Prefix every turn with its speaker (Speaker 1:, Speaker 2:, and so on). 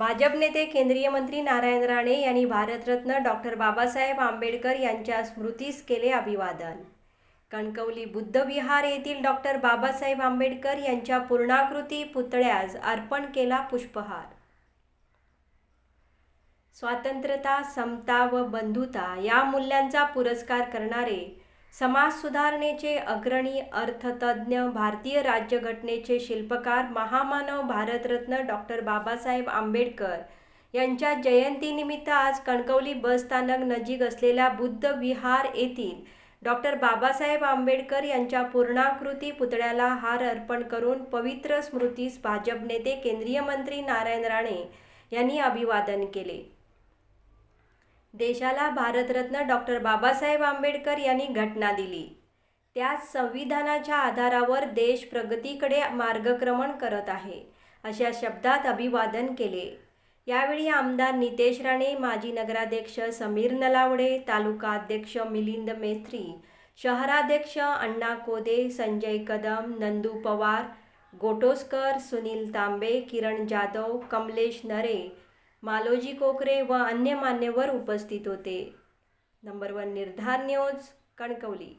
Speaker 1: भाजप नेते केंद्रीय मंत्री नारायण राणे यांनी भारतरत्न डॉक्टर बाबासाहेब आंबेडकर यांच्या स्मृतीस केले अभिवादन. कणकवली बुद्धविहार येथील डॉक्टर बाबासाहेब आंबेडकर यांच्या पूर्णाकृती पुतळ्यास अर्पण केला पुष्पहार. स्वातंत्र्यता समता व बंधुता या मूल्यांचा पुरस्कार करणारे समाज सुधारणेचे अग्रणी अर्थतज्ज्ञ भारतीय राज्यघटनेचे शिल्पकार महामानव भारतरत्न डॉक्टर बाबासाहेब आंबेडकर यांच्या जयंतीनिमित्त आज कणकवली बसस्थानक नजीक असलेल्या बुद्ध विहार येथील डॉक्टर बाबासाहेब आंबेडकर यांच्या पूर्णाकृती पुतळ्याला हार अर्पण करून पवित्र स्मृतीस भाजप नेते केंद्रीय मंत्री नारायण राणे यांनी अभिवादन केले. देशाला भारतरत्न डॉक्टर बाबासाहेब आंबेडकर यांनी घटना दिली. त्या संविधानाच्या आधारावर देश प्रगतीकडे मार्गक्रमण करत आहे अशा शब्दात अभिवादन केले. यावेळी आमदार नितेश राणे माजी नगराध्यक्ष समीर नलावडे तालुका अध्यक्ष मिलिंद मेस्त्री शहराध्यक्ष अण्णा कोदे संजय कदम नंदू पवार गोटोसकर सुनील तांबे किरण जाधव कमलेश नरे मालोजी कोकरे व अन्य मान्यवर उपस्थित होते. नंबर वन निर्धार न्यूज कणकवली.